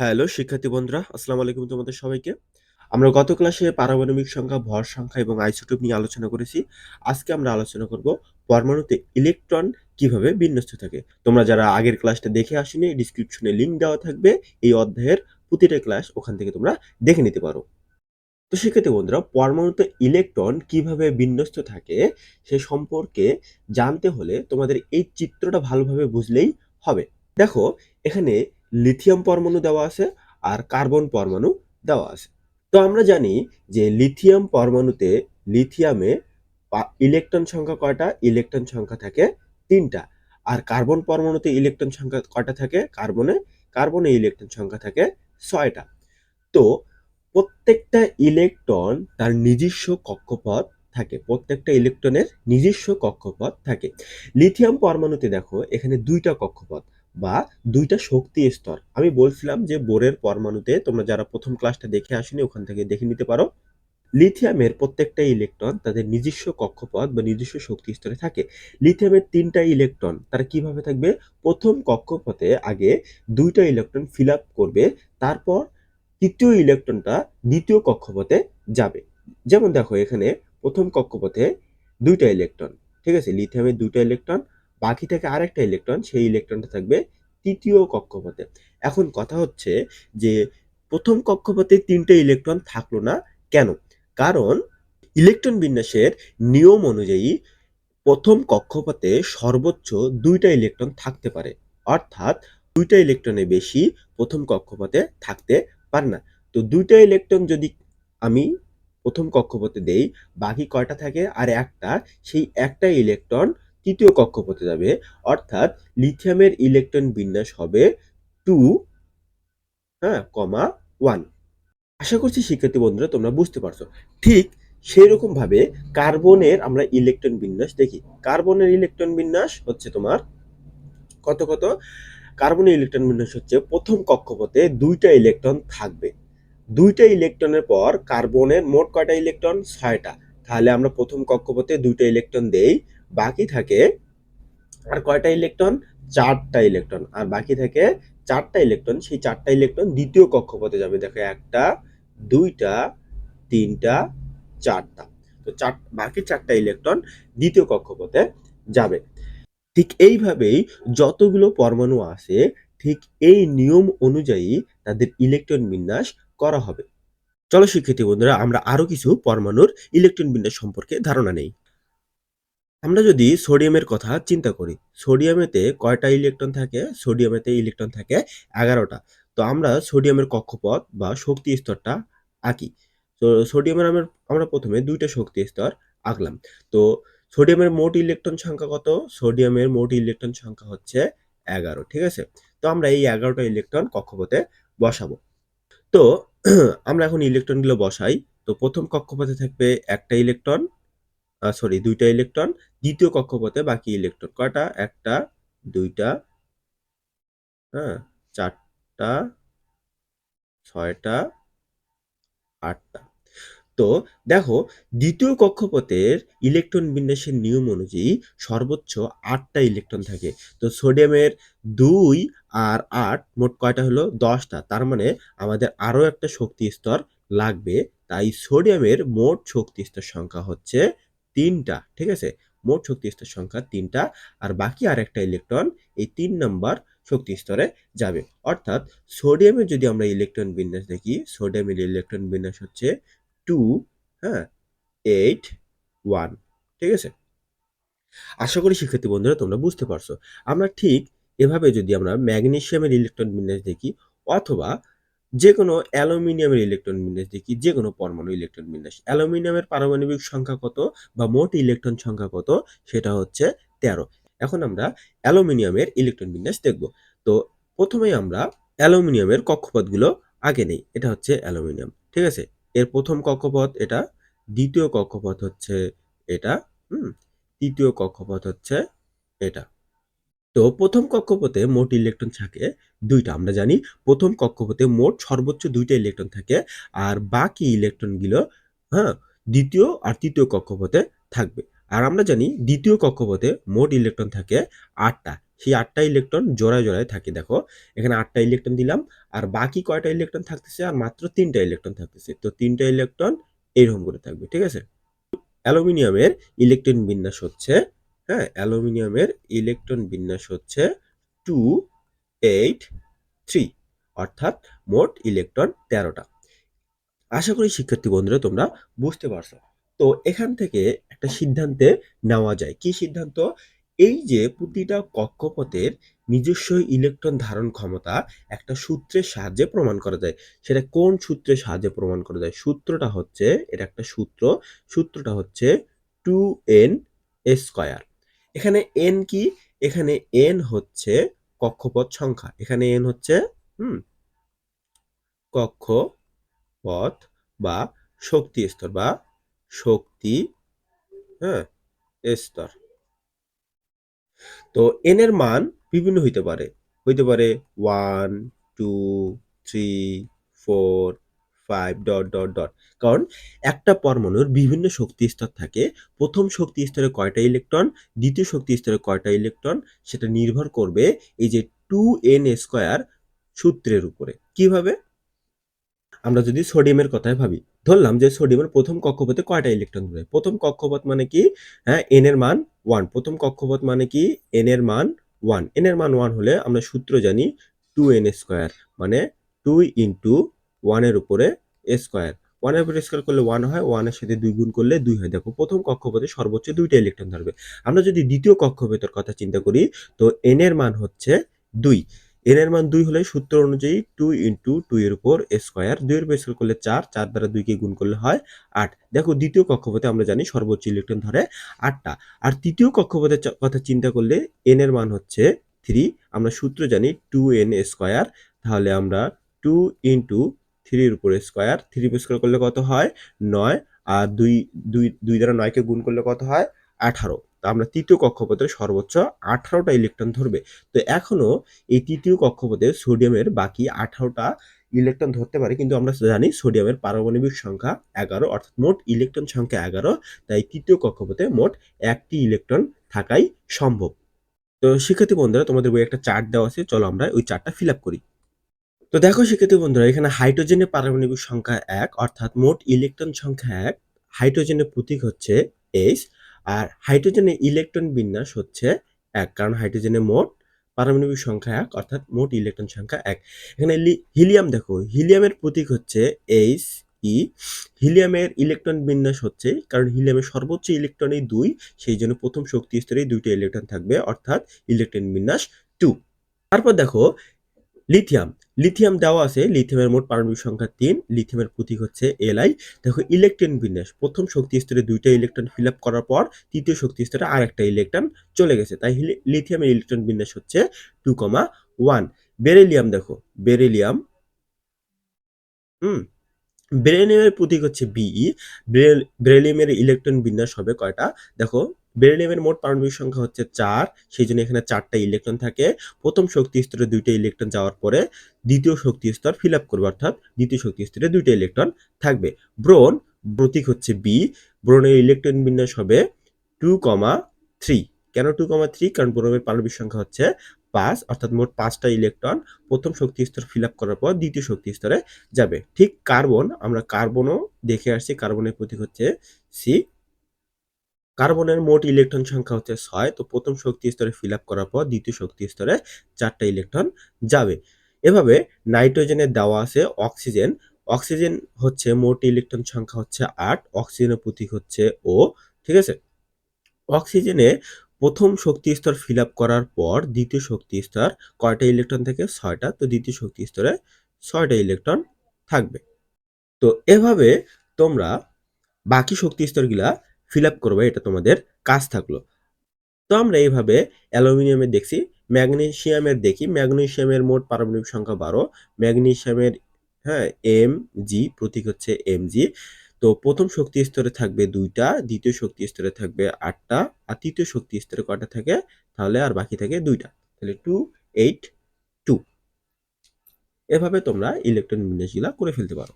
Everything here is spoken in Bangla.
হ্যালো, শিক্ষার্থী বন্ধুরা, আসসালামু আলাইকুম তোমাদের সবাইকে। আমরা গত ক্লাসে পারমাণবিক সংখ্যা, ভর সংখ্যা এবং আইসোটোপ নিয়ে আলোচনা করেছি। আজকে আমরা আলোচনা করব পরমাণুতে ইলেকট্রন কীভাবে বিন্যস্ত থাকে। তোমরা যারা আগের ক্লাসটা দেখে আসেনি ডিসক্রিপশনে লিংক দেওয়া থাকবে। এই অধ্যায়ের প্রতিটা ক্লাস ওখান থেকে তোমরা দেখে নিতে পারো। তো শিক্ষার্থী বন্ধুরা, পরমাণুতে ইলেকট্রন কীভাবে বিন্যস্ত থাকে সে সম্পর্কে জানতে হলে তোমাদের এই চিত্রটা ভালোভাবে বুঝলেই হবে। দেখো, এখানে লিথিয়াম পরমাণু দেওয়া আছে আর কার্বন পরমাণু দেওয়া আছে। তো আমরা জানি যে লিথিয়াম পরমাণুতে লিথিয়ামে ইলেকট্রন সংখ্যা কয়টা? ইলেকট্রন সংখ্যা থাকে তিনটা। আর কার্বন পরমাণুতে ইলেকট্রন সংখ্যা কয়টা থাকে? কার্বনে কার্বনে ইলেকট্রন সংখ্যা থাকে ছয়টা। তো প্রত্যেকটা ইলেকট্রন তার নিজস্ব কক্ষপথ থাকে। প্রত্যেকটা ইলেকট্রনের নিজস্ব কক্ষপথ থাকে। লিথিয়াম পরমাণুতে দেখো, এখানে দুইটা কক্ষপথ। বা দুইটা শক্তি স্তর। আমি বলছিলাম যে বোরের পরমাণুতে তোমরা যারা প্রথম ক্লাসটা দেখে আসেনি, ওখান থেকে দেখে নিতে পারো। লিথিয়ামের প্রত্যেকটা ইলেকট্রন তাদের নিজস্ব কক্ষপথ বা নিজস্ব শক্তি স্তরে থাকে। লিথিয়ামের তিনটা ইলেকট্রন তারা কীভাবে থাকবে? প্রথম কক্ষপথে আগে দুইটা ইলেকট্রন ফিল করবে, তারপর তৃতীয় ইলেকট্রনটা দ্বিতীয় কক্ষপথে যাবে। যেমন দেখো এখানে প্রথম কক্ষপথে দুইটা ইলেকট্রন ঠিক আছে? লিথিয়ামের দুইটা ইলেকট্রন বাকি থেকে আরেকটা ইলেকট্রন সেই ইলেকট্রনটা থাকবে তৃতীয় কক্ষপথে। এখন কথা হচ্ছে যে প্রথম কক্ষপথে তিনটে ইলেকট্রন থাকল না কেন? কারণ ইলেকট্রন বিন্যাসের নিয়ম অনুযায়ী প্রথম কক্ষপথে সর্বোচ্চ দুইটা ইলেকট্রন থাকতে পারে। অর্থাৎ দুইটা ইলেকট্রনের বেশি প্রথম কক্ষপথে থাকতে পারে না। তো দুইটা ইলেকট্রন যদি আমি প্রথম কক্ষপথে দেই, বাকি কয়টা থাকে? আর একটা, সেই একটা ইলেকট্রন তৃতীয় কক্ষপথে যাবে। অর্থাৎ লিথিয়ামের ইলেকট্রন বিন্যাস হবে টু হ্যাঁ কমা ওয়ান। আশা করছি শিক্ষার্থী বন্ধুরা তোমরা বুঝতে পারছ। ঠিক সেই রকম ভাবে কার্বনের আমরা ইলেকট্রন বিন্যাস দেখি। কার্বনের ইলেকট্রন বিন্যাস হচ্ছে তোমার কত কত? কার্বনের ইলেকট্রন বিন্যাস হচ্ছে প্রথম কক্ষপথে দুইটা ইলেকট্রন থাকবে। দুইটা ইলেকট্রনের পর কার্বনের মোট কয়টা ইলেকট্রন? ছয়টা। তাহলে আমরা প্রথম কক্ষপথে দুইটা ইলেকট্রন দেই। বাকি থাকে আর কয়টা ইলেকট্রন? চারটা ইলেকট্রন। আর বাকি থাকে চারটা ইলেকট্রন, সেই চারটা ইলেকট্রন দ্বিতীয় কক্ষপথে যাবে। দেখো একটা, দুইটা, তিনটা, চারটা। তো চার, বাকি চারটা ইলেকট্রন দ্বিতীয় কক্ষপথে যাবে। ঠিক এইভাবেই যতগুলো পরমাণু আছে, ঠিক এই নিয়ম অনুযায়ী তাদের ইলেকট্রন বিন্যাস করা হবে। চলো শিক্ষার্থী বন্ধুরা, আমরা আরও কিছু পরমাণুর ইলেকট্রন বিন্যাস সম্পর্কে ধারণা নেই। আমরা যদি সোডিয়ামের কথা চিন্তা করি, সোডিয়ামেতে কয়টা ইলেকট্রন থাকে? সোডিয়ামেতে ইলেকট্রন থাকে এগারোটা। তো আমরা সোডিয়ামের কক্ষপথ বা শক্তি স্তরটা আঁকি। তো সোডিয়ামের আমরা আমরা প্রথমে দুইটা শক্তি স্তর আঁকলাম। তো সোডিয়ামের মোট ইলেকট্রন সংখ্যা কত? সোডিয়ামের মোট ইলেকট্রন সংখ্যা হচ্ছে এগারো, ঠিক আছে? তো আমরা এই এগারোটা ইলেকট্রন কক্ষপথে বসাবো। তো আমরা এখন ইলেকট্রনগুলো বসাই। তো প্রথম কক্ষপথে থাকবে একটা ইলেকট্রন সরি দুইটা ইলেকট্রন দ্বিতীয় কক্ষপথে বাকি ইলেকট্রন কয়টা? একটা, দুইটা হ্যাঁ চারটা, ছয়টা, আটটা। তো দেখো, দ্বিতীয় কক্ষপথের ইলেকট্রন বিন্যাসের নিয়ম অনুযায়ী সর্বোচ্চ আটটা ইলেকট্রন থাকে। তো সোডিয়ামের দুই আর আট মোট কয়টা হলো? দশটা। তার মানে আমাদের আরও একটা শক্তি স্তর লাগবে। তাই সোডিয়ামের মোট শক্তি স্তর সংখ্যা হচ্ছে তিনটা, ঠিক আছে? মোট শক্তি স্তর সংখ্যা তিনটা, আর বাকি আর একটা ইলেকট্রন এই তিন নাম্বার শক্তি স্তরে যাবে। অর্থাৎ সোডিয়ামের যদি আমরা ইলেকট্রন বিন্যাস দেখি, সোডিয়ামের ইলেকট্রন বিন্যাস হচ্ছে টু হ্যাঁ এইট, ওয়ান, ঠিক আছে? আশা করি শিক্ষার্থী বন্ধুরা তোমরা বুঝতে পারছ। আমরা ঠিক এভাবে যদি আমরা ম্যাগনেসিয়ামের ইলেকট্রন বিন্যাস দেখি, অথবা যে কোনো অ্যালুমিনিয়ামের ইলেকট্রন বিন্যাস দেখি যে কোনো পরমাণু ইলেকট্রন বিন্যাস, অ্যালুমিনিয়ামের পারমাণবিক সংখ্যা কত বা মোট ইলেকট্রন সংখ্যা কত সেটা হচ্ছে তেরো। এখন আমরা অ্যালুমিনিয়ামের ইলেকট্রন বিন্যাস দেখব। তো প্রথমেই আমরা অ্যালুমিনিয়ামের কক্ষপথগুলো আগে নেই, এটা হচ্ছে অ্যালুমিনিয়াম, ঠিক আছে? এর প্রথম কক্ষপথ এটা, দ্বিতীয় কক্ষপথ হচ্ছে এটা, হুম? তৃতীয় কক্ষপথ হচ্ছে এটা। তো প্রথম কক্ষপথে মোট ইলেকট্রন থাকে দুইটা। আমরা জানি প্রথম কক্ষপথে মোট সর্বোচ্চ দুইটা ইলেকট্রন থাকে আর বাকি ইলেকট্রনগুলো হ্যাঁ দ্বিতীয় আর তৃতীয় কক্ষপথে থাকবে। আর আমরা জানি দ্বিতীয় কক্ষপথে মোট ইলেকট্রন থাকে আটটা। সেই আটটা ইলেকট্রন জোড়ায় জোড়ায় থাকে। দেখো, এখানে আটটা ইলেকট্রন দিলাম আর বাকি কয়টা ইলেকট্রন থাকতেছে? আর মাত্র তিনটা ইলেকট্রন থাকতেছে। তো তিনটা ইলেকট্রন এরকম করে থাকবে, ঠিক আছে? অ্যালুমিনিয়ামের ইলেকট্রন বিন্যাস হচ্ছে হ্যাঁ অ্যালুমিনিয়ামের ইলেকট্রন বিন্যাস হচ্ছে টু, এইট, থ্রি, অর্থাৎ মোট ইলেকট্রন তেরোটা। আশা করি শিক্ষার্থী বন্ধুরা তোমরা বুঝতে পারছ। তো এখান থেকে একটা সিদ্ধান্তে নেওয়া যায়। কি সিদ্ধান্ত? এই যে প্রতিটা কক্ষপথের নিজস্ব ইলেকট্রন ধারণ ক্ষমতা একটা সূত্রের সাহায্যে প্রমাণ করা যায়। সেটা কোন সূত্রের সাহায্যে প্রমাণ করা যায়? সূত্রটা হচ্ছে এটা একটা সূত্র, সূত্রটা হচ্ছে টু এন স্কয়ার। এখানে এন কি? এখানে এন হচ্ছে কক্ষপথ সংখ্যা। এখানে এন হচ্ছে, হুম, কক্ষপথ বা শক্তি স্তর বা শক্তি হ্যাঁ স্তর। তো এন এর মান বিভিন্ন হইতে পারে। হইতে পারে one two three four five dot dot dot কারণ একটা পরমাণুর বিভিন্ন শক্তি স্তর থাকে। প্রথম শক্তি স্তরে কয়টা ইলেকট্রন দ্বিতীয় শক্তি স্তরে কয়টা ইলেকট্রন সেটা নির্ভর করবে এই যে টু এন স্কোয়ার সূত্রের উপরে। কীভাবে? আমরা যদি সোডিয়ামের কথায় ভাবি, ধরলাম যে সোডিয়ামের প্রথম কক্ষপথে কয়টা ইলেকট্রন ধরে প্রথম কক্ষপথ মানে কি? হ্যাঁ এন এর মান ওয়ান প্রথম কক্ষপথ মানে কি? এন এর মান ওয়ান এন এর মান ওয়ান হলে আমরা সূত্র জানি টু এন স্কোয়ার মানে টু ইন্টু ওয়ানের উপরে স্কোয়ার ওয়ানের উপরে স্কোয়ার করলে ওয়ান হয় ওয়ানের সাথে দুই গুণ করলে দুই হয়। দেখো, প্রথম কক্ষপথে সর্বোচ্চ দুইটা ইলেকট্রন ধরবে। আমরা যদি দ্বিতীয় কক্ষপথের কথা চিন্তা করি, তো এন এর মান হচ্ছে দুই। এন এর মান দুই হলে সূত্র অনুযায়ী টু ইন্টু টু এর উপর স্কোয়ার দুইয়ের উপর স্কোয়ার করলে চার চার দ্বারা দুইকে গুণ করলে হয় আট। দেখো, দ্বিতীয় কক্ষপথে আমরা জানি সর্বোচ্চ ইলেকট্রন ধরে আটটা। আর তৃতীয় কক্ষপথের কথা চিন্তা করলে এন এর মান হচ্ছে থ্রি আমরা সূত্র জানি টু এন স্কোয়ার তাহলে আমরা টু ইন্টু থ্রির উপরে স্কোয়ার থ্রি স্কোয়ার করলে কত হয়? নয়। আর দুই দুই দুই দ্বারা নয়কে গুণ করলে কত হয়? আঠারো। তা আমরা তৃতীয় কক্ষপথের সর্বোচ্চ আঠারোটা ইলেকট্রন ধরবে। তো এখনও এই তৃতীয় কক্ষপথে সোডিয়ামের বাকি আঠারোটা ইলেকট্রন ধরতে পারে, কিন্তু আমরা জানি সোডিয়ামের পারমাণবিক সংখ্যা এগারো, অর্থাৎ মোট ইলেকট্রন সংখ্যা এগারো। তাই তৃতীয় কক্ষপথে মোট একটি ইলেকট্রন থাকাই সম্ভব। তো শিক্ষার্থী বন্ধুরা, তোমাদের বই একটা চার্ট দেওয়া আছে, চলো আমরা ওই চার্টটা ফিল আপ করি। তো দেখো শিক্ষার্থী বন্ধুরা, এখানে হাইড্রোজেনের পারমাণবিক সংখ্যা এক, অর্থাৎ মোট ইলেকট্রন সংখ্যা এক, হাইড্রোজেনের প্রতীক হচ্ছে এইচ আর হাইড্রোজেনের ইলেকট্রন বিন্যাস হচ্ছে এক, কারণ হাইড্রোজেনের মোট পারমাণবিক সংখ্যা এক, অর্থাৎ মোট ইলেকট্রন সংখ্যা এক। এখানে হিলিয়াম দেখো, হিলিয়ামের প্রতীক হচ্ছে এইচ ই হিলিয়ামের ইলেকট্রন বিন্যাস হচ্ছে, কারণ হিলিয়ামের সর্বোচ্চ ইলেকট্রনই দুই, সেই জন্য প্রথম শক্তি স্তরে দুইটা ইলেকট্রন থাকবে, অর্থাৎ ইলেকট্রন বিন্যাস টু তারপর দেখো, লিথিয়াম লিথিয়াম দেওয়া আছে, লিথিয়ামের মোট পারমাণবিক সংখ্যা তিন, লিথিয়ামের প্রতীক হচ্ছে এলআই দেখো ইলেকট্রন বিন্যাস। প্রথম শক্তি স্তরে দুইটা ইলেকট্রন ফিল আপ করার পর তৃতীয় শক্তি স্তরে আর একটা ইলেকট্রন চলে গেছে। তাই লিথিয়ামের ইলেকট্রন বিন্যাস হচ্ছে টু কমা ওয়ান বেরেলিয়াম দেখো বেরেলিয়াম হুম বেরিলিয়ামের প্রতীক হচ্ছে বিই বেরিলিয়ামের ইলেকট্রন বিন্যাস হবে কয়টা? দেখো বেরিলিয়ামের মোট পারমাণবিক সংখ্যা হচ্ছে চার, সেই জন্য এখানে চারটা ইলেকট্রন থাকে। প্রথম শক্তি স্তরে দুইটা ইলেকট্রন যাওয়ার পরে দ্বিতীয় শক্তি স্তর ফিল আপ করবে, অর্থাৎ দ্বিতীয় শক্তি স্তরে দুইটা ইলেকট্রন থাকবে। ব্রোন প্রতীক হচ্ছে বি ব্রোনের ইলেকট্রন বিন্যাস হবে টু কমা থ্রি কেন টু কমা থ্রি কারণ ব্রোনের পারমাণবিক সংখ্যা হচ্ছে পাঁচ, অর্থাৎ মোট পাঁচটা ইলেকট্রন প্রথম শক্তি স্তর ফিল আপ করার পর দ্বিতীয় শক্তি স্তরে যাবে। ঠিক কার্বন আমরা কার্বনও দেখে আসছি কার্বনের প্রতীক হচ্ছে সি কার্বনের মোট ইলেকট্রন সংখ্যা হচ্ছে ছয়, তো প্রথম শক্তি স্তরে ফিল আপ করার পর দ্বিতীয় শক্তি স্তরে চারটা ইলেকট্রন যাবে। এভাবে নাইট্রোজেনের দেওয়া আছে অক্সিজেন। অক্সিজেন হচ্ছে মোট ইলেকট্রন সংখ্যা হচ্ছে আট, অক্সিজেনের প্রতীক হচ্ছে ও, ঠিক আছে? অক্সিজেনে প্রথম শক্তি স্তর ফিল আপ করার পর দ্বিতীয় শক্তি স্তর কয়টা ইলেকট্রন থেকে ছয়টা, তো দ্বিতীয় শক্তি স্তরে ছয়টা ইলেকট্রন থাকবে। তো এভাবে তোমরা বাকি শক্তি স্তরগুলা ফিল আপ করবে, এটা তোমাদের কাজ থাকল। তো আমরা এইভাবে অ্যালুমিনিয়ামের দেখছি ম্যাগনেসিয়ামের দেখি ম্যাগনেসিয়ামের মোট পারমাণবিক সংখ্যা বারো ম্যাগনেসিয়ামের হ্যাঁ এম জি প্রতীক হচ্ছে এম জি তো প্রথম শক্তি স্তরে থাকবে দুইটা, দ্বিতীয় শক্তি স্তরে থাকবে আটটা, আর তৃতীয় শক্তি স্তরে কয়টা থাকে? তাহলে আর বাকি থাকে দুইটা, তাহলে টু এইট টু এভাবে তোমরা ইলেকট্রন বিন্যাসগুলা করে ফেলতে পারো।